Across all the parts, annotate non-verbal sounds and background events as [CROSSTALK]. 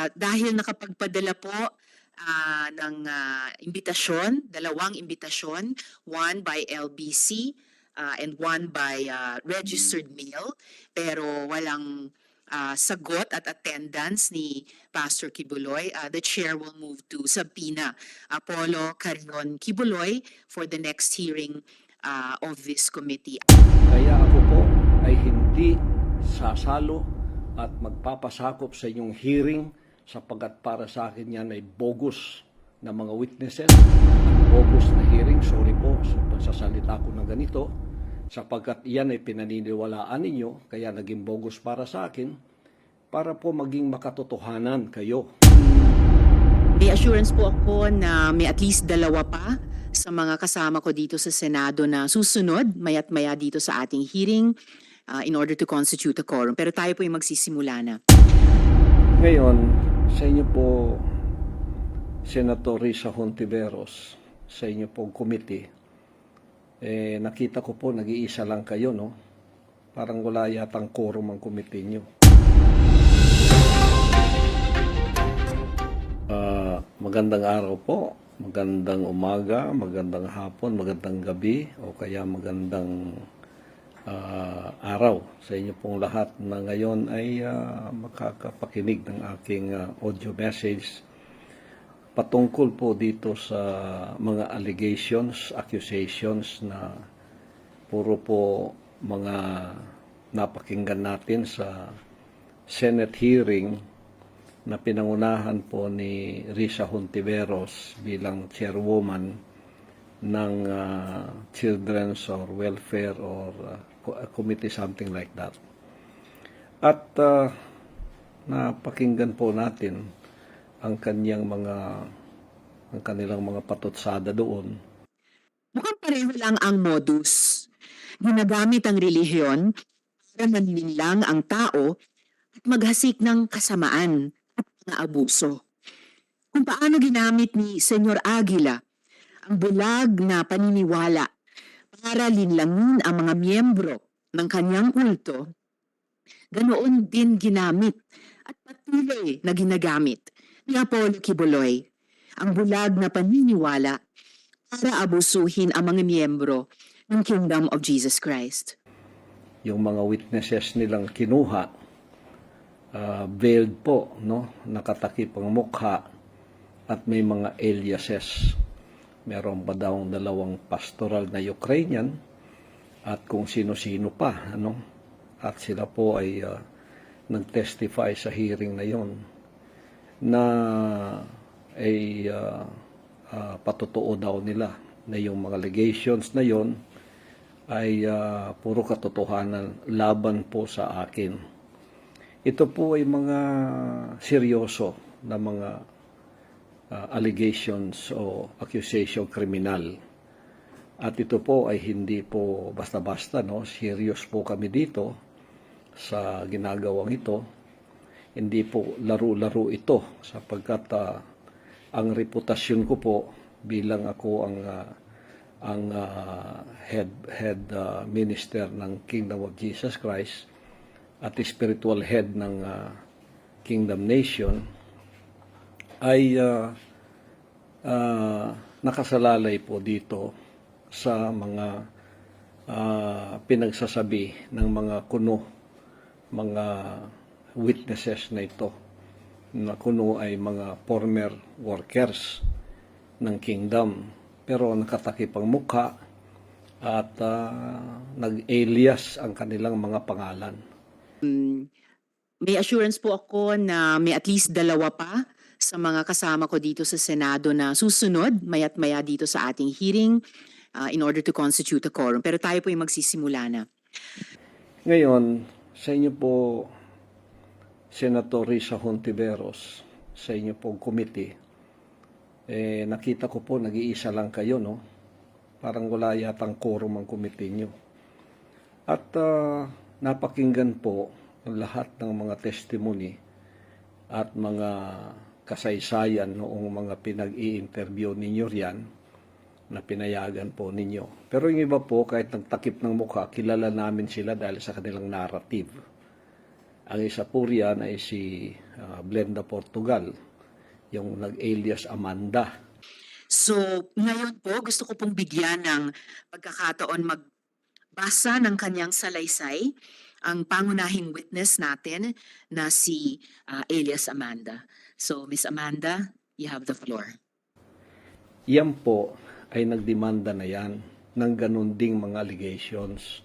Ah, dahil nakapagpadala po ah, ng ah, imbitasyon, dalawang imbitasyon, one by LBC ah, and one by ah, registered mail, pero walang ah, sagot at attendance ni Pastor Kibuloy, ah, the chair will move to subpoena Apollo Carion Kibuloy for the next hearing ah, of this committee. Kaya ako po ay hindi sasalo at magpapasakop sa inyong hearing sapagkat para sa akin yan ay bogus na mga witnesses at bogus na hearing. Sorry po sa pagsasalita ko ng ganito sapagkat yan ay pinaniniwalaan ninyo kaya naging bogus para sa akin para po maging makatotohanan kayo. May assurance po ako na may at least dalawa pa sa mga kasama ko dito sa Senado na susunod mayat maya dito sa ating hearing uh, in order to constitute a quorum. Pero tayo po yung magsisimula na. Ngayon, sa inyo po, Senator Risa Hontiveros, sa inyo pong committee, eh, nakita ko po, nag-iisa lang kayo, no? Parang wala yatang quorum ang committee nyo. Ah, magandang araw po, magandang umaga, magandang hapon, magandang gabi, o kaya magandang ah, araw sa inyo pong lahat na ngayon ay ah, makakapakinig ng aking ah, audio message patungkol po dito sa mga allegations, accusations na puro po mga napakinggan natin sa Senate hearing na pinangunahan po ni Risa Hontiveros bilang chairwoman ng uh, Children's or Welfare or uh, committee, something like that. At uh, napakinggan po natin ang kanyang mga ang kanilang mga patutsada doon. Mukhang pareho lang ang modus. Ginagamit ang relihiyon para manlinlang ang tao at maghasik ng kasamaan at mga abuso. Kung paano ginamit ni Senyor Aguila ang bulag na paniniwala para linlangin ang mga miyembro ng kanyang kulto, ganoon din ginamit at patuloy na ginagamit ni Apollo Kibuloy ang bulag na paniniwala para abusuhin ang mga miyembro ng Kingdom of Jesus Christ. Yung mga witnesses nilang kinuha, uh, veiled po, no? nakatakip ang mukha at may mga aliases. Meron pa daw dalawang pastoral na Ukrainian at kung sino-sino pa. Ano? At sila po ay uh, nag-testify sa hearing na yon na ay uh, uh, patotoo daw nila na yung mga allegations na yon ay uh, puro katotohanan laban po sa akin. Ito po ay mga seryoso na mga uh, allegations o accusation kriminal. At ito po ay hindi po basta-basta, no? Serious po kami dito sa ginagawang ito. Hindi po laro-laro ito sapagkat uh, ang reputasyon ko po bilang ako ang uh, ang uh, head head uh, minister ng Kingdom of Jesus Christ at spiritual head ng uh, Kingdom Nation ay uh, uh, nakasalalay po dito sa mga uh, pinagsasabi ng mga kuno mga witnesses na ito na kuno ay mga former workers ng kingdom pero nakatakip ang mukha at ah, nag-alias ang kanilang mga pangalan. May assurance po ako na may at least dalawa pa sa mga kasama ko dito sa Senado na susunod mayat maya dito sa ating hearing uh, in order to constitute a quorum. Pero tayo po yung magsisimula na. Ngayon, sa inyo po, Senator Risa Hontiveros, sa inyo pong committee, eh, nakita ko po nag-iisa lang kayo, no? Parang wala yatang quorum ang committee nyo. At ah, napakinggan po ang lahat ng mga testimony at mga kasaysayan noong mga pinag-i-interview ninyo riyan na pinayagan po ninyo. Pero yung iba po, kahit nagtakip ng mukha, kilala namin sila dahil sa kanilang narrative. Ang isa po riyan ay si ah, Blenda Portugal, yung nag-alias Amanda. So, ngayon po, gusto ko pong bigyan ng pagkakataon magbasa ng kanyang salaysay ang pangunahing witness natin na si ah, Elias Amanda. So, Miss Amanda, you have the floor. Yan po ay nagdemanda na yan ng ganun ding mga allegations.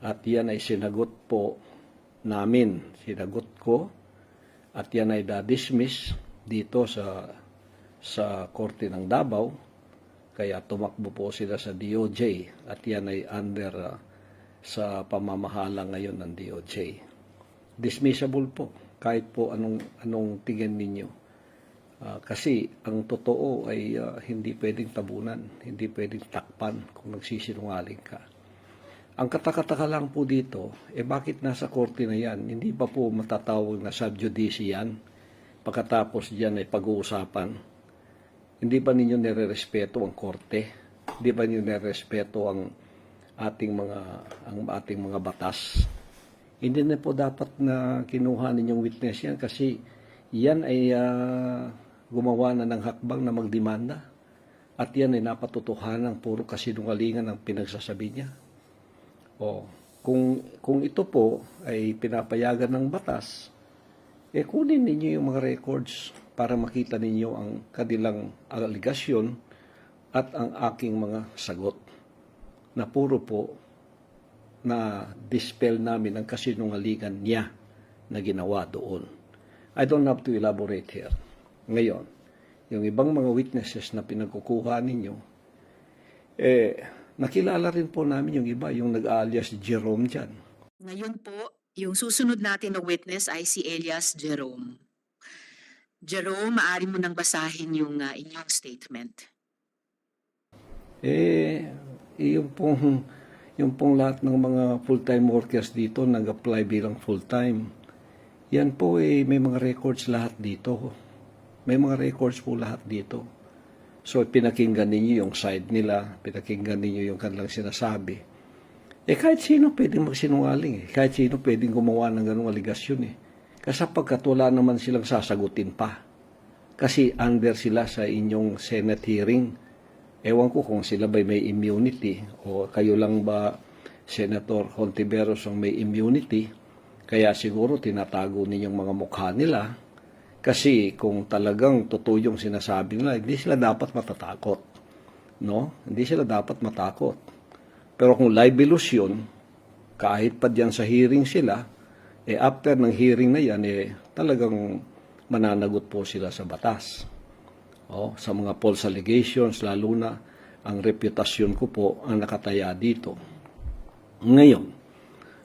At yan ay sinagot po namin, sinagot ko, at yan ay da-dismiss dito sa sa Korte ng Davao. Kaya tumakbo po sila sa DOJ at yan ay under ah, sa pamamahala ngayon ng DOJ. Dismissible po kahit po anong anong tingin ninyo. Ah, kasi ang totoo ay ah, hindi pwedeng tabunan, hindi pwedeng takpan kung nagsisinungaling ka. Ang katakataka lang po dito, eh bakit nasa korte na yan? Hindi pa po matatawag na subjudice yan? Pagkatapos diyan ay pag-uusapan. Hindi ba ninyo nire-respeto ang korte? Hindi ba ninyo nire-respeto ang ating mga ang ating mga batas? Hindi na po dapat na kinuha ninyong witness yan kasi yan ay ah, gumawa na ng hakbang na magdemanda. At yan ay napatutuhanan puro kasinungalingan ang pinagsasabi niya. O, kung, kung ito po ay pinapayagan ng batas, eh kunin ninyo yung mga records para makita ninyo ang kanilang aligasyon at ang aking mga sagot na puro po na dispel namin ang kasinungalingan niya na ginawa doon. I don't have to elaborate here. Ngayon, yung ibang mga witnesses na pinagkukuha ninyo, eh, nakilala rin po namin yung iba, yung nag-alias Jerome dyan. Ngayon po, yung susunod natin na witness ay si Elias Jerome. Jerome, maaari mo nang basahin yung ah, inyong statement. Eh, yung pong, yung pong lahat ng mga full-time workers dito nag-apply bilang full-time. Yan po eh, may mga records lahat dito. May mga records po lahat dito. So, pinakinggan ninyo yung side nila, pinakinggan ninyo yung kanilang sinasabi. Eh, kahit sino pwedeng magsinungaling eh. Kahit sino pwedeng gumawa ng ganung aligasyon eh. Kasi pagkat wala naman silang sasagutin pa. Kasi under sila sa inyong Senate hearing. Ewan ko kung sila ba may immunity o kayo lang ba Senator Hontiveros ang may immunity. Kaya siguro tinatago ninyong mga mukha nila. Kasi kung talagang totoo yung sinasabi nila, hindi sila dapat matatakot. No? Hindi sila dapat matakot. Pero kung libelous yun, kahit pa diyan sa hearing sila, eh after ng hearing na yan, eh talagang mananagot po sila sa batas. O, sa mga false allegations, lalo na ang reputasyon ko po ang nakataya dito. Ngayon,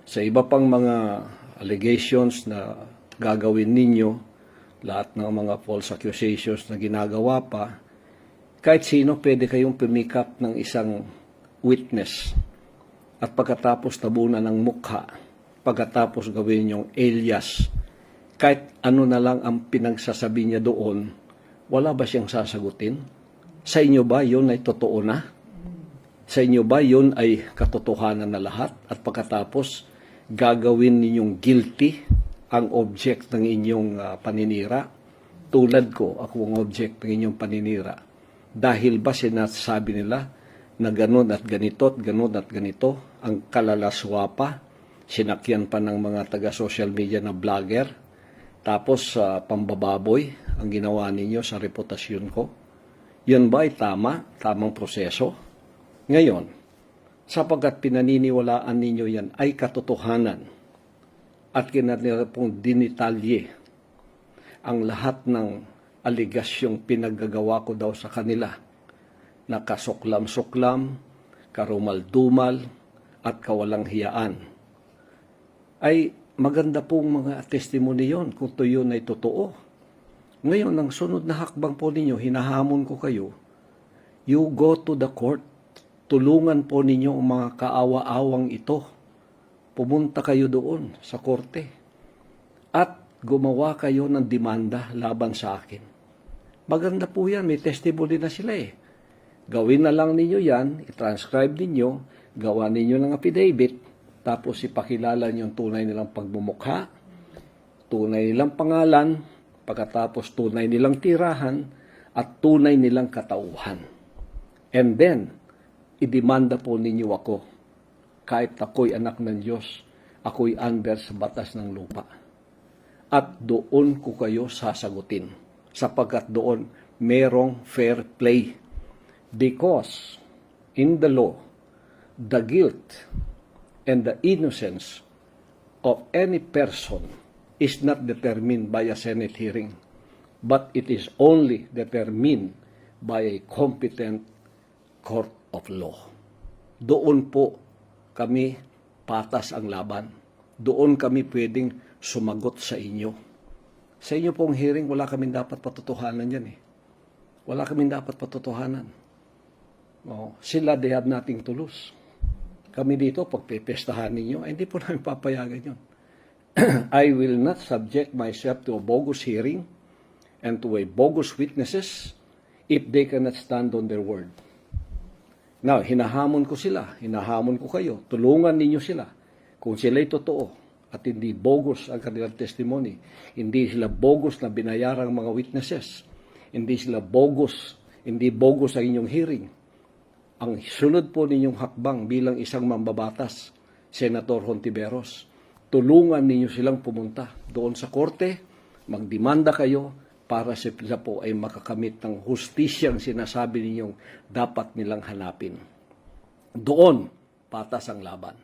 sa iba pang mga allegations na gagawin ninyo, lahat ng mga false accusations na ginagawa pa, kahit sino pwede kayong pumikap ng isang witness at pagkatapos tabunan ng mukha, pagkatapos gawin yung alias, kahit ano na lang ang pinagsasabi niya doon, wala ba siyang sasagutin? Sa inyo ba yun ay totoo na? Sa inyo ba yun ay katotohanan na lahat? At pagkatapos, gagawin ninyong guilty ang object ng inyong ah, paninira? Tulad ko, ako ang object ng inyong paninira. Dahil ba sinasabi nila na ganun at ganito at ganun at ganito ang kalalaswa pa, sinakyan pa ng mga taga-social media na vlogger, tapos sa pambababoy ang ginawa ninyo sa reputasyon ko? Yun ba ay tama? Tamang proseso? Ngayon, sapagkat pinaniniwalaan ninyo yan ay katotohanan at kinanila pong dinitalye ang lahat ng aligasyong pinaggagawa ko daw sa kanila na kasuklam-suklam, karumal-dumal, at kawalang hiyaan. Ay maganda pong mga testimony yon kung to yun ay totoo. Ngayon, ang sunod na hakbang po ninyo, hinahamon ko kayo, you go to the court, tulungan po ninyo ang mga kaawa-awang ito. Pumunta kayo doon sa korte at gumawa kayo ng demanda laban sa akin. Maganda po yan, may testimony na sila eh. Gawin na lang ninyo yan, i-transcribe ninyo, gawa ninyo ng affidavit, tapos ipakilala niyo ang tunay nilang pagmumukha, tunay nilang pangalan, pagkatapos tunay nilang tirahan, at tunay nilang katauhan. And then, idemanda po ninyo ako, kahit ako'y anak ng Diyos, ako'y under sa batas ng lupa. At doon ko kayo sasagutin, sapagkat doon merong fair play. Because in the law, the guilt and the innocence of any person is not determined by a Senate hearing, but it is only determined by a competent court of law. Doon po kami patas ang laban. Doon kami pwedeng sumagot sa inyo. Sa inyo pong hearing, wala kaming dapat patotohanan yan eh. Wala kaming dapat patotohanan. Oh, sila, they have nothing to lose. Kami dito, pagpipestahan ninyo, ay hindi po namin papayagan yun. [CLEARS THROAT] I will not subject myself to a bogus hearing and to a bogus witnesses if they cannot stand on their word. Now, hinahamon ko sila, hinahamon ko kayo, tulungan ninyo sila. Kung sila'y totoo at hindi bogus ang kanilang testimony, hindi sila bogus na binayarang mga witnesses, hindi sila bogus, hindi bogus ang inyong hearing, ang sunod po ninyong hakbang bilang isang mambabatas, Senator Hontiveros, tulungan ninyo silang pumunta doon sa korte, magdemanda kayo para sila po ay makakamit ng hustisyang sinasabi ninyong dapat nilang hanapin. Doon, patas ang laban.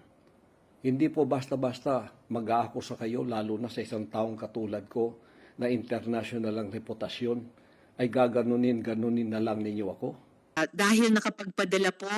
Hindi po basta-basta mag-aakusa kayo, lalo na sa isang taong katulad ko na international ang reputasyon, ay gaganunin, ganunin na lang ninyo ako. Ah, dahil nakapagpadala po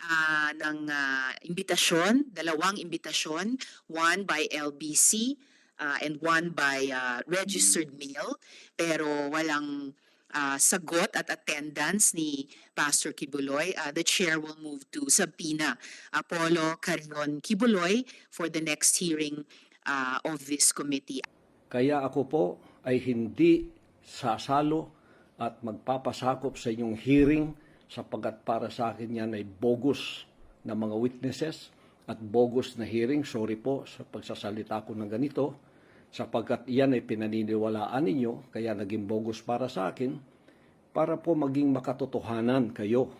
ah, ng ah, imbitasyon, dalawang imbitasyon, one by LBC ah, and one by ah, registered mail, pero walang ah, sagot at attendance ni Pastor Kibuloy, ah, the chair will move to subpoena Apollo Carion Kibuloy for the next hearing ah, of this committee. Kaya ako po ay hindi sasalo at magpapasakop sa inyong hearing sapagkat para sa akin yan ay bogus na mga witnesses at bogus na hearing. Sorry po sa pagsasalita ko ng ganito sapagkat yan ay pinaniniwalaan ninyo kaya naging bogus para sa akin para po maging makatotohanan kayo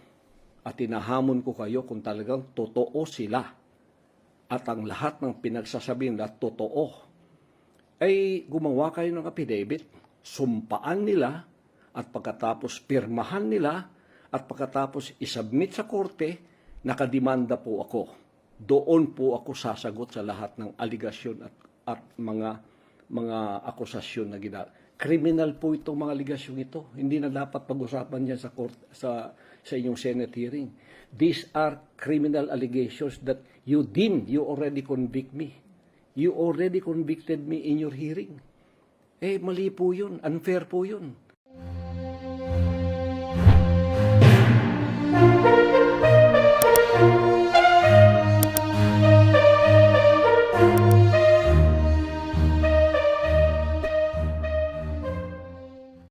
at tinahamon ko kayo kung talagang totoo sila at ang lahat ng pinagsasabihin na totoo ay gumawa kayo ng affidavit, sumpaan nila, at pagkatapos pirmahan nila, at pagkatapos isubmit sa korte, nakadimanda po ako. Doon po ako sasagot sa lahat ng aligasyon at, at mga mga akusasyon na gina. Criminal po itong mga aligasyon ito. Hindi na dapat pag-usapan yan sa, court, sa, sa inyong Senate hearing. These are criminal allegations that you deem you already convict me. You already convicted me in your hearing. Eh, mali po yun. Unfair po yun.